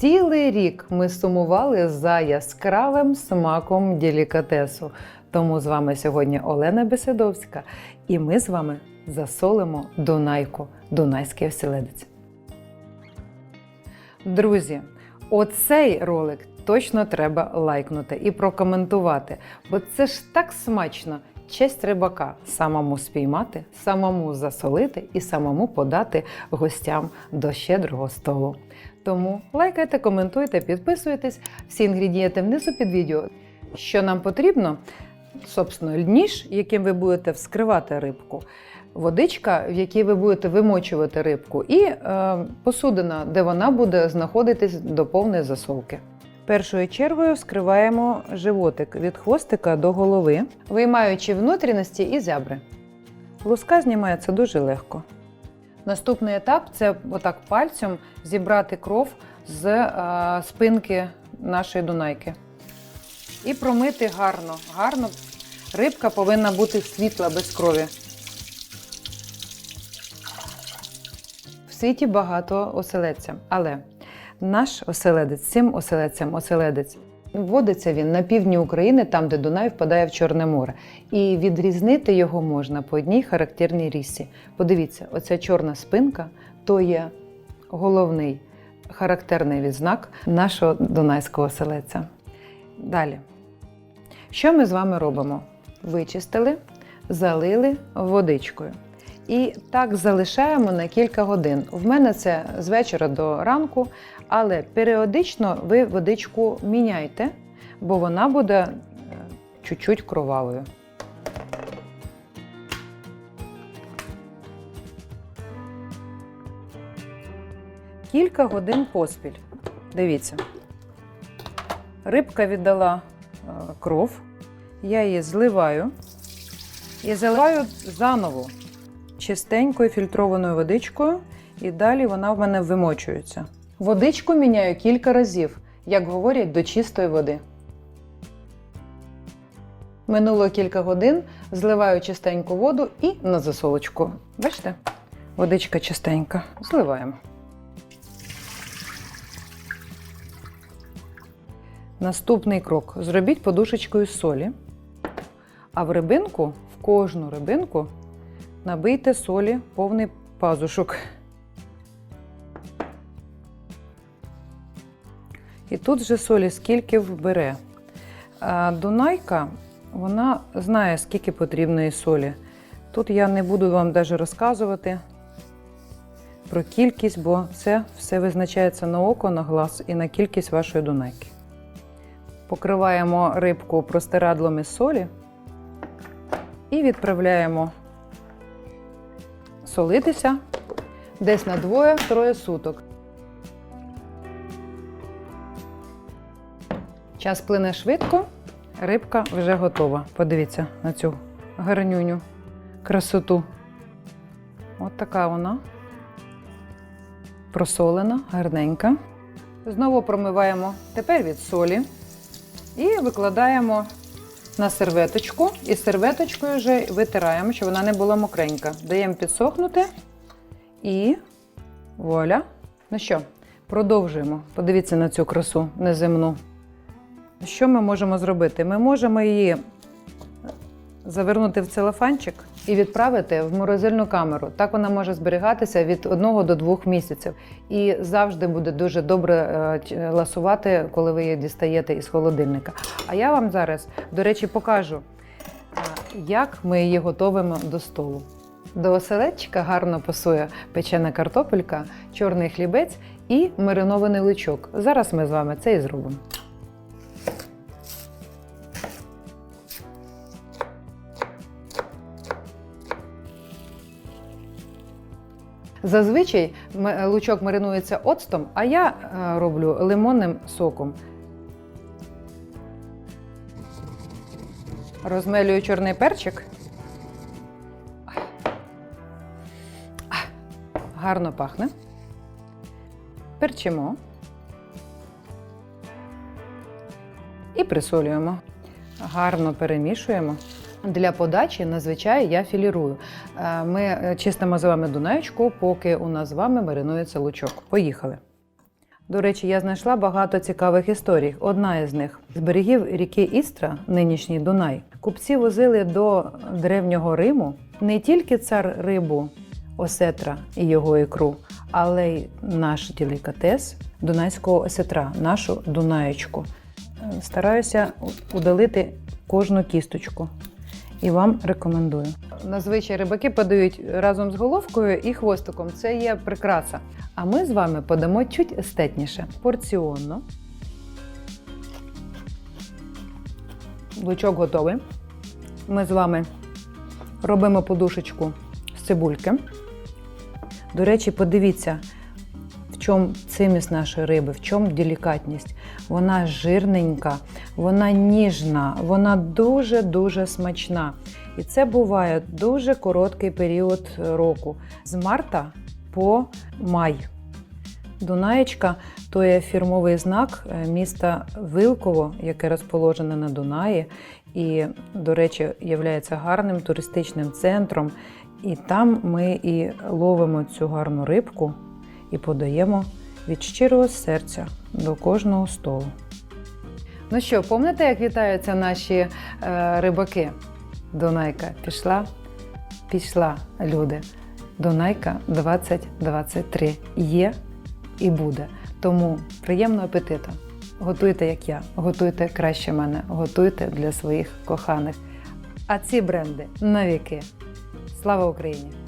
цілий рік ми сумували за яскравим смаком делікатесу. Тому з вами сьогодні Олена Беседовська, і ми з вами засолимо Дунайку, Дунайський оселедець. Друзі, оцей ролик точно треба лайкнути і прокоментувати, бо це ж так смачно. Честь рибака самому спіймати, самому засолити і самому подати гостям до щедрого столу. Тому лайкайте, коментуйте, підписуйтесь. Всі інгредієнти внизу під відео. Що нам потрібно? Собственно, ніж, яким ви будете вскривати рибку, водичка, в якій ви будете вимочувати рибку, і е, посудина, де вона буде знаходитись до повної засолки. Першою чергою вскриваємо животик від хвостика до голови, виймаючи внутрішності і зябри. Луска знімається дуже легко. Наступний етап це отак пальцем зібрати кров з е, спинки нашої дунайки. І промити гарно. Гарно. Рибка повинна бути світла без крові. В світі багато оселедця, але наш оселедець, цим оселедцем оселедець. Вводиться він на півдні України, там, де Дунай впадає в Чорне море. І відрізнити його можна по одній характерній рісі. Подивіться, оця чорна спинка то є головний характерний відзнак нашого дунайського оселедця. Далі. Що ми з вами робимо? Вичистили, залили водичкою. І так залишаємо на кілька годин. В мене це з вечора до ранку, але періодично ви водичку міняйте, бо вона буде е, чуть-чуть кровавою. Кілька годин поспіль. Дивіться. Рибка віддала е, кров, я її зливаю і заливаю заново чистенькою фільтрованою водичкою, і далі вона в мене вимочується. Водичку міняю кілька разів, як говорять, до чистої води. Минуло кілька годин, зливаю чистеньку воду і на засолочку. Бачите? Водичка чистенька. Зливаємо. Наступний крок: зробіть подушечкою солі, а в рибинку, в кожну рибинку, набийте солі повний пазушок. І тут же солі скільки вбере. Дунайка, вона знає, скільки потрібно їй солі. Тут я не буду вам навіть розказувати про кількість, бо це все визначається на око, на глаз і на кількість вашої дунайки. Покриваємо рибку простирадлом із солі і відправляємо солитися десь на двоє-троє суток. Час плине швидко, рибка вже готова. Подивіться на цю гарнюню, красоту. От така вона. Просолена, гарненька. Знову промиваємо тепер від солі. І викладаємо на серветочку. І серветочкою вже витираємо, щоб вона не була мокренька. Даємо підсохнути і вуаля. Ну що, продовжуємо. Подивіться на цю красу неземну. Що ми можемо зробити? Ми можемо її завернути в целофанчик і відправити в морозильну камеру. Так вона може зберігатися від 1 до 2 місяців. І завжди буде дуже добре е, ласувати, коли ви її дістаєте із холодильника. А я вам зараз, до речі, покажу, як ми її готуємо до столу. До оселедчика гарно пасує печена картопелька, чорний хлібець і маринований лучок. Зараз ми з вами це і зробимо. Зазвичай лучок маринується оцтом, а я е, роблю лимонним соком. Розмелюю чорний перчик. Гарно пахне. Перчимо. І присолюємо. Гарно перемішуємо. Для подачі зазвичай я філірую. Е, Ми е, чистимо з вами дунаєчку, поки у нас з вами маринується лучок. Поїхали. До речі, я знайшла багато цікавих історій. Одна із них з берегів ріки Істра, нинішній Дунай, купці возили до древнього Риму не тільки цар рибу осетра і його ікру, але й наш делікатес дунайського осетра, нашу дунаєчку. Е, Стараюся удалити кожну кісточку. І вам рекомендую. Назвичай рибаки подають разом з головкою і хвостиком. Це є прикраса. А ми з вами подамо чуть естетніше, порціонно. Лучок готовий. Ми з вами робимо подушечку з цибульки. До речі, подивіться, в чому циміс нашої риби, в чому делікатність. Вона жирненька, вона ніжна, вона дуже-дуже смачна. І це буває дуже короткий період року з марта по май. Дунаєчка то є фірмовий знак е, міста Вилково, яке розположене на Дунаї, і, до речі, є гарним туристичним центром. І там ми і ловимо цю гарну рибку і подаємо від щирого серця до кожного столу. Ну що, пам'ятаєте, як вітаються наші е, рибаки? Дунайка пішла, пішла, люди. Дунайка 2023 є і буде. Тому приємного апетиту. Готуйте, як я, готуйте краще мене, готуйте для своїх коханих. А ці бренди навіки. Слава Україні!